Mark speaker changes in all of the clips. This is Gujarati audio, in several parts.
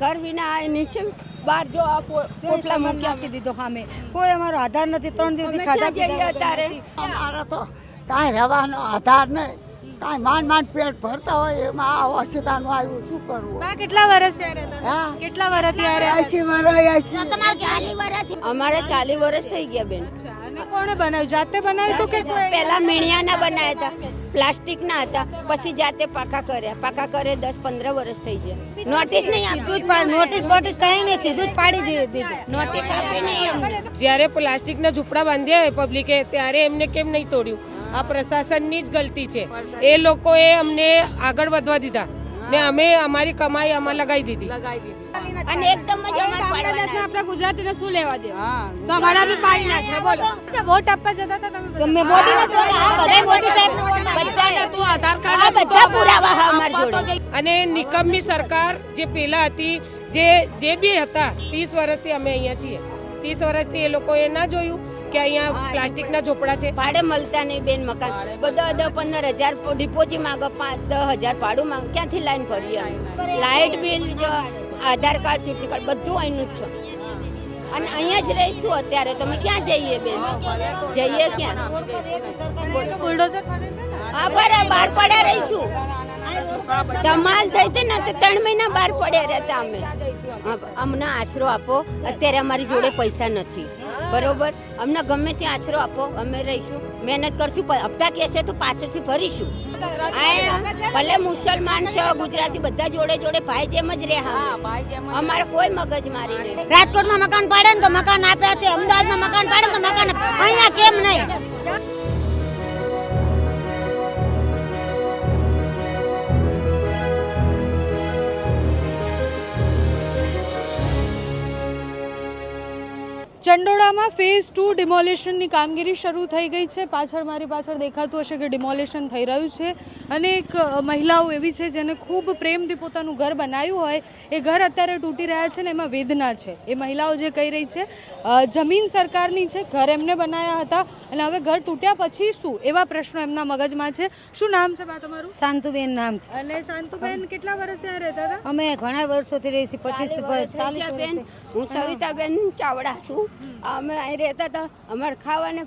Speaker 1: ઘર વિના આ નીચે બહાર જો આ પો- પોટલા આપી
Speaker 2: નાખી દીધો સામે. કોઈ અમારો આધાર નથી. ત્રણ
Speaker 1: દિવસ
Speaker 2: ખાધા
Speaker 1: જઈએ અત્યારે?
Speaker 3: અમારે તો કાંઈ રહેવાનો આધાર નહીં. કાંઈ માંડ માંડ પેટ ભરતા હોય એમાં આ ઓશિતાનું આવ્યું શું કરવું?
Speaker 2: બા કેટલા વર્ષ ત્યારે હતા? કેટલા વર્ષ ત્યારે
Speaker 3: એસી વર્ષ એસી
Speaker 1: અમારે ચાલી વર્ષ થઈ ગયા બેન.
Speaker 2: અને કોણે બનાવ્યું? જાતે બનાવ્યું તો કે કોઈ
Speaker 1: પેલા મીણિયાના બનાવ્યા હતા પ્લાસ્ટિકના હતા પછી જાતે પાકા કર્યા. પાકા કરે દસ પંદર વર્ષ થઈ ગયા. નોટિસ નહીં આપતું
Speaker 2: નોટિસ બોટિસ કઈ નહીં સીધું જ પાડી દીધું
Speaker 1: નોટિસ આપી નહીં.
Speaker 4: જ્યારે પ્લાસ્ટિકના ઝૂંપડા બાંધ્યા હોય પબ્લિકે ત્યારે એમને કેમ નહીં તોડ્યું? આ પ્રશાસનની જ ગલતી છે. એ લોકોએ અમને આગળ વધવા દીધા ને અમે અમારી કમાઈ આમાં લગાવી દીધી.
Speaker 1: અને એકદમ જ અમારે પાડવાના.
Speaker 5: આપણે ગુજરાતીને શું લેવા દે તો અમારા બી પાડી નાખે બોલો.
Speaker 2: વોટ આપવા જતા હતા તમે
Speaker 1: જોડે, હા, બધા મોદી તું આધાર કાર્ડ આ બધા પુરાવા હા અમાર જોડે.
Speaker 4: અને નિકમની સરકાર જે પહેલા હતી જે જે બી હતા ત્રીસ વર્ષથી અમે અહીંયા છીએ. ત્રીસ વર્ષથી એ લોકોએ ના જોયું. કે અહીંયા પ્લાસ્ટિકના ઝોપડા છે?
Speaker 1: ભાડે મળતા નહીં બેન મકાન. બધા દસ પંદર હજાર ડિપોઝિટ માંગો પાંચ દસ હજાર ભાડું માંગો. ક્યાંથી લાઈન ભરીએ લાઇટ બિલ જો આધાર કાર્ડ ચૂંટણી કાર્ડ બધું અહીંનું જ છે. અને અહીંયા જ રહીશું અત્યારે. તમે ક્યાં જઈએ બેન? જઈએ ક્યાં?
Speaker 2: બુલડોઝર
Speaker 1: હા બરાબર બહાર પડ્યા રહીશું. ધમાલ થઈ હતી ને તો ત્રણ મહિના બહાર પડ્યા રહેતા અમે. અમને આશરો આપો. અત્યારે અમારી જોડે પૈસા નથી. બરોબર? અમને ગમે ત્યાં આશરો આપો અમે રહીશું. મહેનત કરશું પણ હપ્તા કહેશે તો પાછળથી ભરીશું ભલે મુસલમાન છે ગુજરાતી બધા જોડે જોડે ભાઈ જેમ જ રહે અમારે કોઈ મગજ મારી નહીં.
Speaker 2: રાજકોટમાં મકાન પાડે ને તો મકાન આપ્યા છે અમદાવાદમાં મકાન પાડે તો મકાન. અહીંયા કેમ નહીં? ચંડોળામાં ફેઝ ટુ ડિમોલેશનની કામગીરી શરૂ થઈ ગઈ છે. પાછળ મારી પાછળ દેખાતું હશે કે ડિમોલેશન થઈ રહ્યું છે. અને એક મહિલાઓ એવી છે જેને ખૂબ પ્રેમથી પોતાનું ઘર બનાવ્યું હોય એ ઘર અત્યારે તૂટી રહ્યા છે ને એમાં વેદના છે. એ મહિલાઓ જે કહી રહી છે જમીન સરકારની છે ઘર એમને બનાવ્યા હતા અને હવે ઘર તૂટ્યા પછી શું? એવા પ્રશ્નો એમના મગજમાં છે. શું નામ છે બા તમારું?
Speaker 6: શાંતુબેન નામ છે.
Speaker 2: અને શાંતુબેન કેટલા વર્ષ ત્યાં રહેતા હતા?
Speaker 6: અમે ઘણા વર્ષોથી રહી છીએ પચીસ
Speaker 1: હું સવિતાબેન ચાવડા છું. અમે અહીં રહેતા હતા. અમારે ખાવાને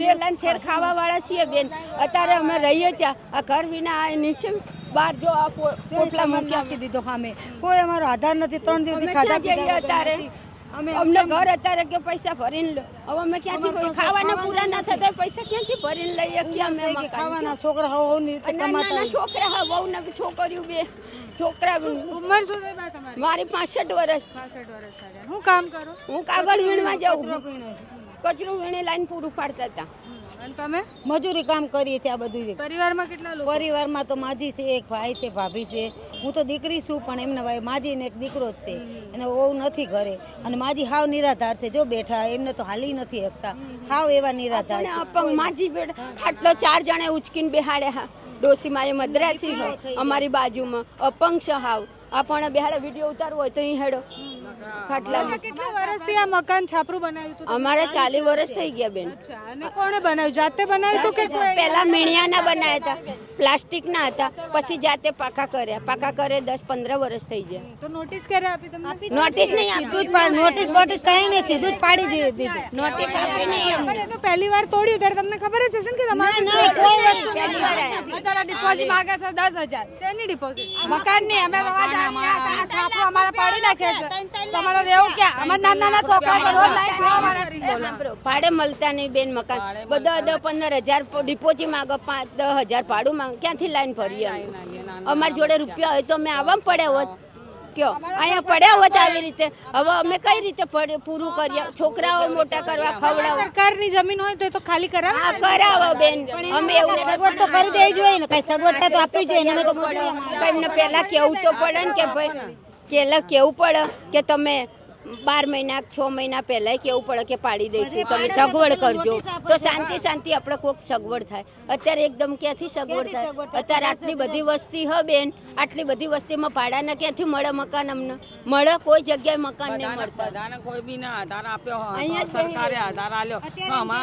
Speaker 1: શેર શેર ખાવા વાળા છીએ બેન. અત્યારે અમે રહીએ છીએ. આ ઘર વિના આ નીચે બાર જો આ પોટલા
Speaker 2: મૂકી દીધો સામે કોઈ અમારો આધાર નથી. ત્રણ
Speaker 1: દિવસ
Speaker 2: ખાધા
Speaker 1: અત્યારે? અમને ઘર અત્યારે કે પૈસા ભરીને લો. હવે અમે ક્યાંથી ખાવાના પૂરા ના થતા પૈસા ક્યાંથી ભરીને લઈએ? ક્યાં અમે
Speaker 2: ખાવાના છોકરા
Speaker 1: હોવની
Speaker 2: કમાતા
Speaker 1: છોકરા હા બહુ ને છોકરીઓ બે. છોકરા
Speaker 2: ઉંમર શું થઈ તમારી?
Speaker 1: મારી પાસઠ વર્ષ
Speaker 2: 65 વર્ષ થયા હું કામ કરું?
Speaker 1: હું કાગળ વીણવા જાઉં. કચરું વીણી. લાઈન પૂરું પાડતા હતા.
Speaker 2: અને તમે?
Speaker 6: મજૂરી કામ કરીએ છીએ આ બધું
Speaker 2: પરિવારમાં કેટલા લોકો?
Speaker 6: પરિવારમાં તો માજી છે એક ભાઈ છે ભાભી છે. હું તો દીકરી છું પણ એમના ભાઈ માજી ને એક દીકરો જ છે. એને બહુ નથી ઘરે. અને માજી હાવ નિરાધાર છે. જો બેઠા એમને તો હાલી નથી શકતા. હાવ એવા નિરાધાર
Speaker 1: અપંગ માજી ખાટલો ચાર જણે ઉચકીને બેહાડે હા. ડોસી એ મદ્રાસી હોય અમારી બાજુમાં. અપંગ હાવ. આપણે બેહાડે વીડિયો ઉતારવો હોય તો અહીં હેડો. ખાટલા
Speaker 2: કેટલા વર્ષથી આ મકાન છાપરું બનાવ્યું હતું?
Speaker 1: અમારે ચાલી વર્ષ થઈ ગયા બેન.
Speaker 2: અને કોણે બનાવ્યું? જાતે બનાવ્યું હતું કે કોઈ?
Speaker 1: પેલા મીણિયાના બનાવ્યા હતા પ્લાસ્ટિકના હતા પછી જાતે પાકા કર્યા. પાકા કરે દસ પંદર વર્ષ થઈ ગયા.
Speaker 2: તો નોટિસ ક્યારે આપી તમને?
Speaker 1: નોટિસ નહીં આપતું
Speaker 6: નોટિસ બોટિસ કઈ નહીં સીધું જ પાડી દીધી
Speaker 1: નોટિસ આપી નહીં.
Speaker 2: તો પહેલી વાર તોડ્યું ત્યારે તમને ખબર જ હશે ને કે તમારે
Speaker 6: નહીં કોઈ વસ્તુ
Speaker 1: પહેલી વાર આયા.
Speaker 5: ડિપોઝિટ માંગે છે દસ હજાર.
Speaker 2: શેની ડિપોઝિટ
Speaker 5: મકાનની અમે રવા જાય છાપરો પાડી નાખે છે. તમારે રહેવું ક્યાં? અમાર નાના નાના છોકરા રોજ લાઈટ વાળા
Speaker 1: ભાડે મળતા નહીં બેન મકાન. બધા દસ પંદર હજાર ડિપોઝિટ માંગો પાંચ દસ હજાર ભાડું માંગ. ક્યાંથી લાઈન ફરીએ અમારી જોડે રૂપિયા હોય તો અમે આવવા પડ્યા હોત. કયો? અહીંયા પડ્યા હોત આવી રીતે. હવે અમે કઈ રીતે પૂરું કરીએ? છોકરાઓ મોટા કરવા ખવડાવ
Speaker 2: સરકારની જમીન હોય તો એ તો ખાલી કરાવ
Speaker 1: હા કરાવો બેન. અમે એવું
Speaker 6: સગવડ તો કરી દેવી જોઈએ ને. કઈ સગવડતા તો આપવી જોઈએ ને. અમે તો
Speaker 1: એમને પેલા કેવું તો પડે ને કે ભાઈ કેલા કેવું પડે કે તમે બાર મહિના છ મહિના પહેલા કેવું પડે કે પાડી દઈશું. તમે સગવડ કરજો. તો શાંતિ શાંતિ આપણે કોઈક સગવડ થાય. અત્યારે એકદમ ક્યાંથી સગવડ થાય? અત્યારે આટલી બધી વસ્તી હ બેન. આટલી બધી વસ્તીમાં ભાડાના ક્યાંથી મળે મકાન અમને? મળે કોઈ જગ્યાએ મકાન નહીં મળતા.
Speaker 7: કોઈ બી ના આધાર આપ્યો
Speaker 1: અહીંયા
Speaker 7: સરકારે આધાર આલ્યો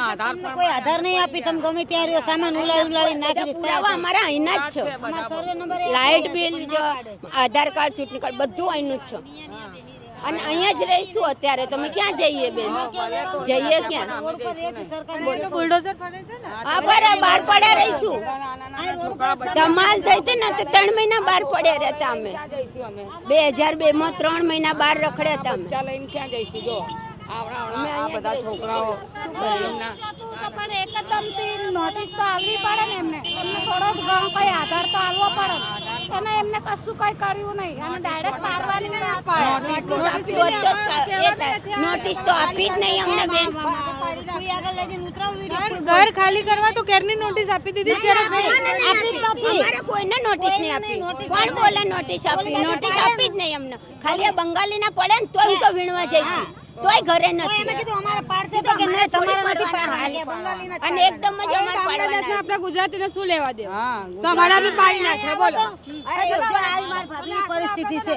Speaker 7: આધાર
Speaker 6: કોઈ આધાર નહીં આપી તમે ગમે ત્યારે સામાન ઉલાળી ઉલાળી નાખી
Speaker 1: પુરાવા અમારા અહીંના જ છે.
Speaker 6: સર્વે
Speaker 1: લાઇટ બિલ આધાર કાર્ડ ચૂંટણી કાર્ડ બધું અહીંનું જ છે. અને અહીંયા જ રહીશું અત્યારે. તમે ક્યાં જઈએ બેન? જઈએ ક્યાં?
Speaker 2: બુલડોઝર ફરે છે ને?
Speaker 1: હા બરાબર બહાર પડ્યા રહીશું. ધમાલ થઈ હતી ને તો ત્રણ મહિના બહાર પડ્યા રહેતા અમે. બે હજાર બે માં ત્રણ મહિના બહાર રખડ્યા હતા અમે.
Speaker 7: ચાલો એમ ક્યાં જઈશું? જો. આ બધા છોકરાઓ
Speaker 5: પણ એકદમ નોટિસ તો આલવી પડે ને એમને. એમને થોડો ઘણો કઈ આધાર તો આલવો પડે. ને એમને કશું કઈ કર્યું નહીં. અને ડાયરેક્ટ મારવાની
Speaker 1: નોટિસ તો સા- એ થાય. નોટિસ તો આપી જ નહીં અમને બેન.
Speaker 6: કોઈ આગળ લઈ જઈને ઉતરાવું વીડિયો
Speaker 2: ઘર ખાલી કરવા તો કેરની નોટિસ આપી દીધી છે
Speaker 6: આપી જ નથી.
Speaker 1: કોઈને નોટિસ નહીં આપી. કોણ બોલે નોટિસ આપી? નોટિસ આપી જ નહીં અમને ખાલી બંગાળી ના પડે ને તો હું તો વીણવા જઈ હતી. તોય ઘરે
Speaker 6: એમે
Speaker 1: નથી
Speaker 6: કીધું અમારે પાડશે તો કે નહીં તમારે નથી પાડવા બંગાળીના જ
Speaker 1: અને એકદમ જ અમારે પાડવાના
Speaker 5: આપણે ગુજરાતીને શું લેવા દે
Speaker 7: હા
Speaker 5: તો અમારા બી પાડી નાખે બોલો.
Speaker 6: અરે જો આવી માર ભાભીની પરિસ્થિતિ છે.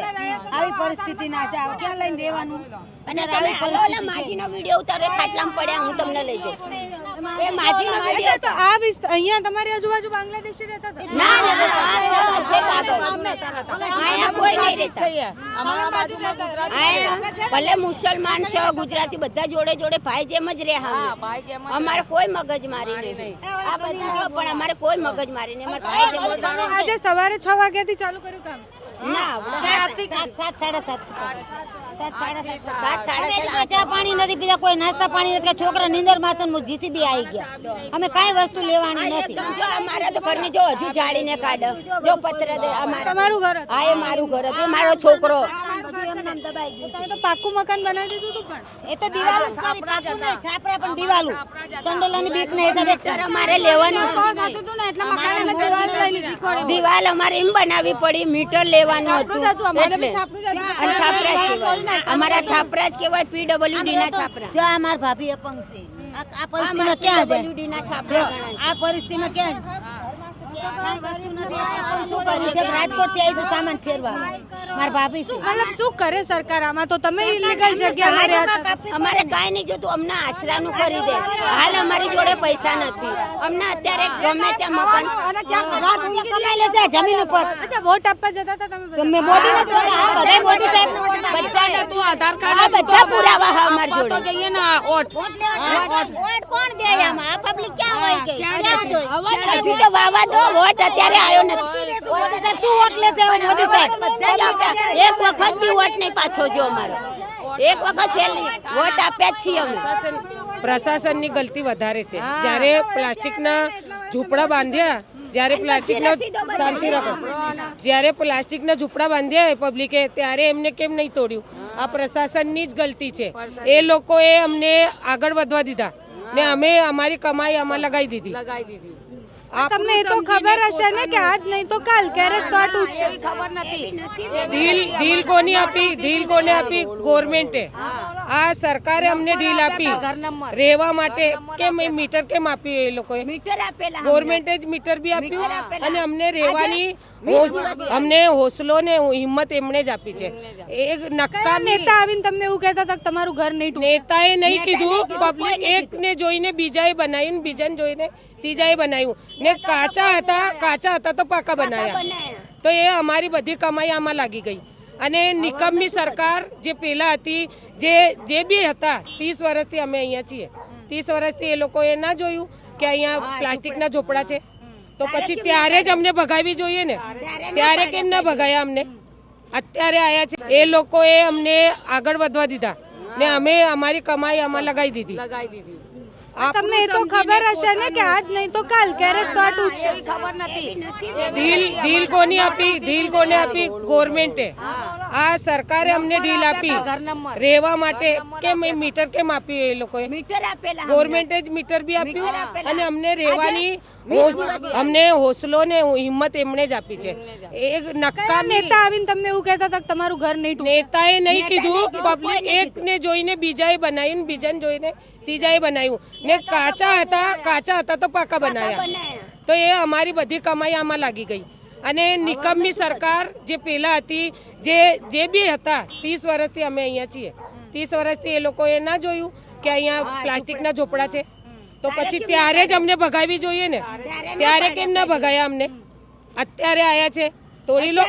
Speaker 6: આવી પરિસ્થિતિ ના છે. આવ ક્યાં લઈને રહેવાનું?
Speaker 1: અને આવી પરિસ્થિતિ માજીનો વિડિયો ઉતારે ખાટલામાં પડ્યા હું તમને લઈ જાઉં.
Speaker 2: તો આ વિસ્તાર અહીંયા તમારી આજુબાજુ બાંગ્લાદેશી રહેતા હતા
Speaker 1: ના ના આ છે કાગળ અહીંયા કોઈ નહીં રહેતા
Speaker 7: અમારા બાજુમાં ગુજરાતી
Speaker 1: ભલે મુસલમાન છે ગુજરાતી બધા જોડે જોડે ભાઈ જેમ જ રહે હા
Speaker 7: ભાઈ જેમ
Speaker 1: અમારે કોઈ મગજ મારી નહીં આ બધા પણ અમારે કોઈ મગજ મારી નહીં.
Speaker 2: આજે સવારે છ વાગ્યાથી ચાલુ કર્યું કામ
Speaker 6: પાણી નથી પીધા કોઈ નાસ્તા પાણી નથી છોકરા નીંદર માસન જીસીબી આવી ગયા. અમે કાંઈ વસ્તુ લેવાની નથી.
Speaker 1: તો ઘરની જો હજુ જાળીને કાઢ. જો પત્ર
Speaker 2: તમારું ઘર
Speaker 1: હા એ મારું ઘર હતું. મારો છોકરો.
Speaker 6: બધું એમને દબાઈ ગયું
Speaker 2: તમે તો પાક્કું મકાન બનાવી દીધું હતું પણ.
Speaker 6: એ તો દિવાલું જ કરી પાકું નહીં છાપરા પણ દિવાલું ચંડોલાની બીક ને હિસાબે
Speaker 1: અત્યારે અમારે લેવાનું
Speaker 5: હતું ને. એટલે મકાન અમે દિવાળી લઈ લીધી.
Speaker 1: દિવાલ અમારે એમ બનાવી પડી મીટર લેવાનું હતું એટલે.
Speaker 5: છાપરું જ હતું.
Speaker 1: અને છાપરા જ કહેવાય. અમારા છાપરા જ કહેવાય પીડબ્લ્યુડી ના છાપરા.
Speaker 6: જો આ ભાભી અપંગ છે આ પરિસ્થિતિમાં ક્યાં. આ પરિસ્થિતિમાં ક્યાં રાજકોટથી આવીશું સામાન ફેરવા મારા ભાભી છે
Speaker 2: મતલબ શું કરે સરકાર આમાં તો તમે ઇલીગલ જગ્યામાં
Speaker 1: અમારે કાંઈ નહીં જોતું અમને આશરાનું કરી દે હાલ અમારી જોડે પૈસા નથી અમને અત્યારે ગમે ત્યાં મકાન
Speaker 6: કમાઈ લેશે જમીન ઉપર
Speaker 2: અચ્છા વોટ આપવા જતા હતા તમે બધા?
Speaker 6: મોદી ને બધા મોદી સાહેબ
Speaker 7: આધાર કાર્ડ
Speaker 1: બધા પુરાવા હા અમારી જોડે
Speaker 7: જઈએ ને ઓટ
Speaker 1: વોટ કોણ દે આમાં પબ્લિક ક્યાં હોય ગઈ ક્યાં જોઈ હજુ તો વાવા દો વોટ અત્યારે આવ્યો નથી.
Speaker 6: મોદી સાહેબ શું વોટ લેશે હવે મોદી સાહેબ?
Speaker 1: બધા જ આપ્યા. એક વખત બી વોટ નહીં પાછો જો અમારો. એક વખત વોટ આપ્યા છીએ અમે.
Speaker 4: પ્રશાસનની ગલતી વધારે છે. જ્યારે પ્લાસ્ટિકના ઝૂંપડા બાંધ્યા જ્યારે પ્લાસ્ટિકના શાંતિ રાખો. જ્યારે પ્લાસ્ટિકના ઝૂંપડા બાંધ્યા પબ્લિકે ત્યારે એમને કેમ નહીં તોડ્યું? આ પ્રશાસનની જ ગલતી છે. એ લોકોએ અમને આગળ વધવા દીધા. ને અમે અમારી કમાઈ આમાં લગાવી દીધી.
Speaker 7: લગાવી દીધી.
Speaker 2: તમને એ તો ખબર હશે ને કે આજ નહીં તો કાલ ક્યારેક તો આ તૂટશે.
Speaker 7: ખબર નથી.
Speaker 4: ઢીલ ઢીલ કોની આપી ઢીલ કોને આપી? ગવર્મેન્ટે આ સરકારે અમને ઢીલ આપી રહેવા માટે કે એ મીટર કેમ આપ્યું એ લોકોએ?
Speaker 1: મીટર આપેલા
Speaker 4: ગવર્મેન્ટે જ મીટર બી આપ્યું અને અમને રહેવાની અમને હોસલો ને હિંમત એમણે જ આપી છે. એ નક્કા
Speaker 2: નેતા આવીને તમને એવું કહેતા હતા તમારું ઘર નહીં તૂટે?
Speaker 4: નેતાએ નહીં કીધું. પબ્લિક એકને જોઈને બીજાએ બનાવ્યું ને બીજાને જોઈને ત્રીજાએ બનાવ્યું. ને કાચા હતા કાચા હતા તો પાકા બનાવ્યા તો એ અમારી બધી કમાઈ આમાં લાગી ગઈ. અને નિકમની સરકાર જે પહેલાં હતી જે જે બી હતા ત્રીસ વર્ષથી અમે અહીંયા છીએ. ત્રીસ વર્ષથી એ લોકોએ ના જોયું કે અહીંયા પ્લાસ્ટિકના ઝોપડા છે. તો પછી ત્યારે જ અમને ભગાવી જોઈએ ને? ત્યારે કેમ ના ભગાયા અમને? અત્યારે આયા છે. એ લોકોએ અમને આગળ વધવા દીધા. ને અમે અમારી કમાઈ આમાં લગાવી દીધી.
Speaker 7: લગાવી દીધી.
Speaker 2: તમને એ તો ખબર હશે ને કે આજ નહીં તો કાલ ક્યારેક તો આ તૂટશે.
Speaker 7: ખબર નથી.
Speaker 4: ઢીલ ઢીલ કોની આપી? ઢીલ કોને આપી? ગવર્મેન્ટે આ સરકારે અમને ઢીલ આપી. રહેવા માટે કે મીટર કેમ આપ્યું એ લોકોએ?
Speaker 1: મીટર આપેલા
Speaker 4: ગવર્મેન્ટે જ મીટર બી આપ્યું અને અમને રહેવાની અમને હોસલો ને હિંમત એમણે જ આપી છે. એ નક્કા
Speaker 2: નેતા આવીને તમને એવું કહેતા હતા તમારું ઘર નહીં તૂટે?
Speaker 4: નેતાએ નહીં કીધું. પબ્લિક એકને જોઈને બીજાએ બનાવીને ને બીજાને જોઈને ત્રીજાએ બનાવ્યું. ને કાચા હતા કાચા હતા તો પાકા બનાવ્યા. તો એ અમારી બધી કમાઈ આમાં લાગી ગઈ. અને નિકમની સરકાર જે પેલા હતી જે જે બી હતા ત્રીસ વર્ષથી અમે અહીંયા છીએ. ત્રીસ વર્ષથી એ લોકોએ ના જોયું કે અહીંયા પ્લાસ્ટિકના ઝોપડા છે. તો પછી ત્યારે જ અમને ભગાવી જોઈએ ને? ત્યારે કેમ ના ભગાયા અમને? અત્યારે આયા છે. તોડી લો.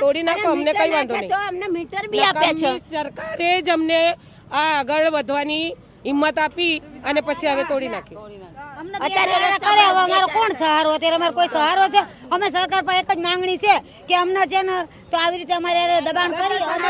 Speaker 4: તોડી નાખો અમને કઈ વાંધો નહીં. સરકારે જ અમને આ આગળ વધવાની હિંમત આપી અને પછી હવે તોડી નાખી
Speaker 6: અત્યારે કરે હવે અમારો કોણ સહારો અત્યારે અમારો કોઈ સહારો છે અમે સરકાર પાસે એક જ માંગણી છે કે અમને છે ને તો આવી રીતે અમારે દબાણ કરી અને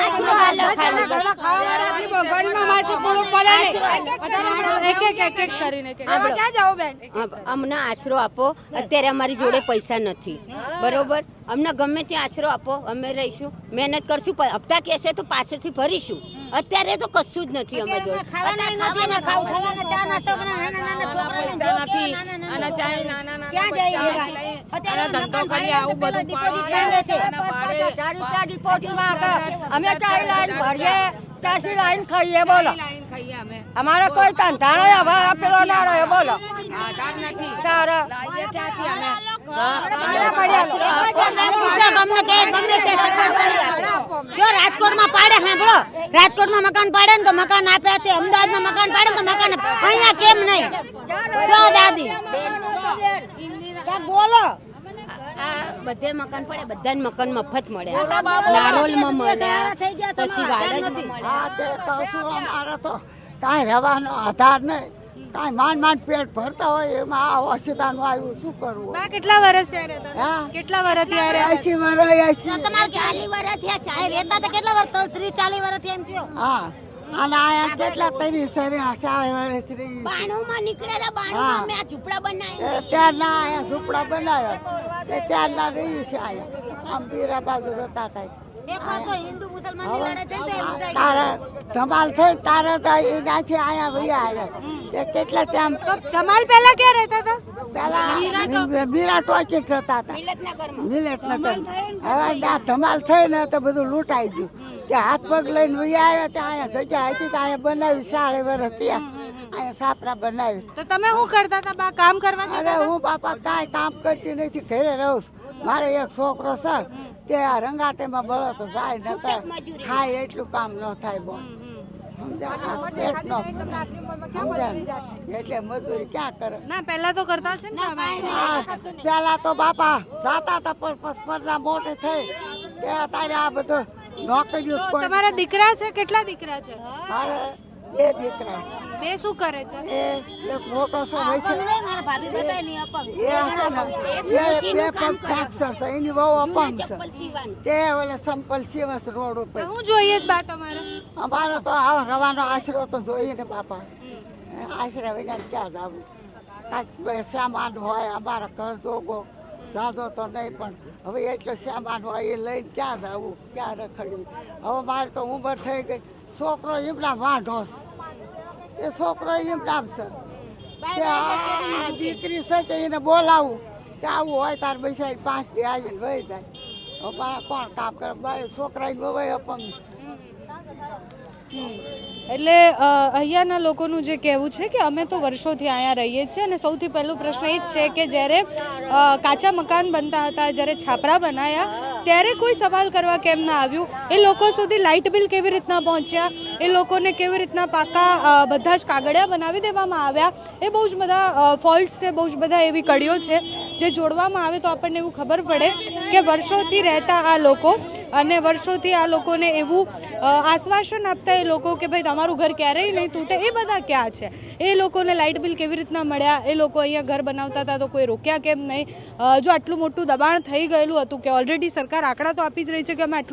Speaker 2: એક એક એક એક કરીને કે
Speaker 1: હા, અમને આશરો આપો અત્યારે અમારી જોડે પૈસા નથી બરોબર અમને ગમે ત્યાં આશરો આપો અમે રહીશું. મહેનત કરશું પણ હપ્તા કહેશે તો પાછળથી ભરીશું. અત્યારે તો કશું જ નથી અમે
Speaker 6: જો
Speaker 7: અમે લાઈન ભરીએ. ચાસી લાઈન ખાઈએ બોલો. અમારે કોઈ ધંધા નહીં હવે આપેલો ના રહ્યો બોલો. તારે.
Speaker 6: ગમે તે ગમે તે સરકાર કરી આપે. જો રાજકોટમાં પાડે સાંભળો. રાજકોટમાં મકાન પાડે ને તો મકાન આપ્યા છે. અમદાવાદમાં મકાન પાડે ને તો મકાન અહીંયા કેમ નહીં? જો દાદી. બોલો.
Speaker 1: આ બધે મકાન પડે બધાને મકાન મફત મળે. નારોલમાં મળ્યા પછી વાડજમાં
Speaker 3: તે કહું છું અમારે તો કાંઈ રહેવાનો આધાર નહીં. કાંઈ માંડ માંડ પેટ ભરતા હોય એમાં આ ઓશિતાનું આવ્યું શું કરવું?
Speaker 2: બા કેટલા વર્ષ ત્યાં રહેતા કેટલા વર્ષ ત્યાં
Speaker 3: એસી વર્ષ એસી
Speaker 6: તમારે ચાલી વર્ષ થયા ચાલી રહેતા તો કેટલા વર્ષ તો ત્રીસ ચાલીસ વર્ષ થયા એમ કયો?
Speaker 3: હા. અને આયા કેટલા તરી સરે
Speaker 1: બાણુંમાં અમે આ ઝૂંપડા બનાવી
Speaker 3: ત્યારના આયા ઝૂંપડા બનાવ્યા. તે ત્યારના રહી છે આયા. આમ પીરા બાજુ રહેતા
Speaker 6: થાય
Speaker 3: તારે ધમાલ થઈ તારા તો એનાથી આયા ભૈયા આવ્યા તે કેટલા ટાઈમ
Speaker 2: ધમાલ પહેલા ક્યાં રહેતા હતા?
Speaker 3: પેલા મીરા ટોચી જતા હતા.
Speaker 1: મિલતના ઘરમાં
Speaker 3: મિલેટ નગર હવે આ ધમાલ થઈ ને તો બધું લૂંટાઈ ગયું. તે હાથ પગ લઈને વયા આવ્યા ત્યાં અહીંયા જગ્યા હતી ત્યાં અહીંયા બનાવી સાડે વર્ષ ત્યાં અહીંયા સાપરા બનાવી.
Speaker 2: તો તમે શું કરતા હતા? બા કામ કરવા
Speaker 3: અરે હું બાપા કાંઈ કામ કરતી નથી ઘરે રહું છું. મારે એક છોકરો છે તે આ રંગાટેમાં બળો તો જાય ન થાય એટલું કામ ન થાય બહુ? આ એટલે મજૂરી ક્યાં કરે?
Speaker 2: ના પહેલા તો કરતા છે ને તમે?
Speaker 3: પેલા તો બાપા જાતા હતા પણ સ્પર્ધા મોટી થઈ. તે તારે આ બધો નોકરીઓ કોઈ
Speaker 2: તમારા દીકરા છે? કેટલા દીકરા છે?
Speaker 3: મારે બે દીકરા
Speaker 2: બે શું કરે છે.
Speaker 3: એ એક મોટો છે
Speaker 6: મારા ભાભી બતાય નહીં અપંગ
Speaker 3: એ છે એ બે પગ ફ્રેક્ચર છે એની બહુ અપંગ છે. તે ઓલે સંપલ સિવસ રોડ ઉપર.
Speaker 2: હું જોઈએ જ બા તમારે.
Speaker 3: અમારે તો આ રવાનો આશરો તો જોઈએ ને બાપા. આશરા વિના ક્યાં જાવું? કાંઈક સામાન હોય અમારા ઘર જોગો. જાજો તો નહીં પણ હવે એટલો સામાન હોય એ લઈને ક્યાં જવું? ક્યાં રખડ્યું હવે મારે તો ઉંમર થઈ ગઈ. છોકરો એમના વાંઢો છે. તે છોકરો એમ ડાબશે કે આ દીકરી છે તે એને બોલાવું. કે આવું હોય તાર બેસાડી પાંચ દી આવીને વહી જાય. હવે કોણ કામ કરે? છોકરા વહી અપંગ છે
Speaker 2: એટલે અહીંયાના લોકોનું જે કહેવું છે કે અમે તો વર્ષોથી અહીંયા રહીએ છીએ અને સૌથી પહેલો પ્રશ્ન એ જ છે કે જ્યારે કાચા મકાન બનતા હતા, જ્યારે છાપરા બનાયા, ત્યારે કોઈ સવાલ કરવા કેમ ના આવ્યું? એ લોકો સુધી લાઇટ બિલ કેવી રીતના પહોંચ્યા? એ લોકોને કેવી રીતના પાકા બધા જ કાગળિયા બનાવી દેવામાં આવ્યા? એ બહુ જ બધા ફોલ્ટ છે, બહુ જ બધા એવી કડીઓ છે, જે જોડવામાં આવે તો આપણને એવું ખબર પડે કે વર્ષોથી રહેતા આ લોકો અને વર્ષોથી આ લોકોને એવું આશ્વાસન આપતા એ લોકો કે ભાઈ તમારું ઘર ક્યારેય નહીં તૂટે, એ બધા ક્યાં છે? એ લોકોને લાઇટ બિલ કેવી રીતના મળ્યા? એ લોકો અહીંયા ઘર બનાવતા હતા તો કોઈ રોક્યા કેમ નહીં? જો આટલું મોટું દબાણ થઈ ગયેલું હતું કે ઓલરેડી સરકાર આંકડા તો આપી જ રહી છે કે અમે આટલું